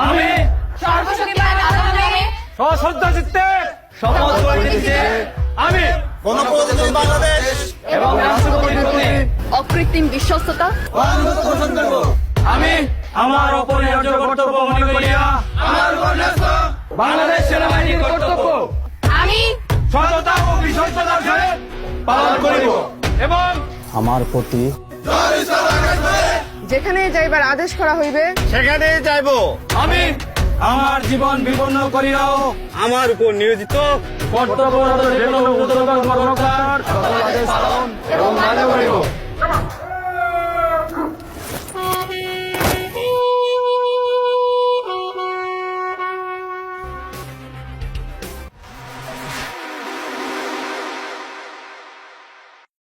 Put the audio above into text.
আমি সশস্ত্র চিত্তে শপথ করেছি আমি গণপ্রজাতন্ত্রী বাংলাদেশ এবং রাষ্ট্রপতি অকৃত্রিম বিশ্বস্ততা আমি আমার অপরিহার্য কর্তব্য মনে করিয়া বাংলাদেশ সেনাবাহিনীর কর্তব্য। আমি সততা ও বিশ্বস্ততার পালন করিব। এবং আমার প্রতি যেখানে যাইবার আদেশ করা হইবে সেখানে যাইব। আমি আমার জীবন বিপন্ন করিয়াও আমার উপর নিয়োজিত কর্তব্য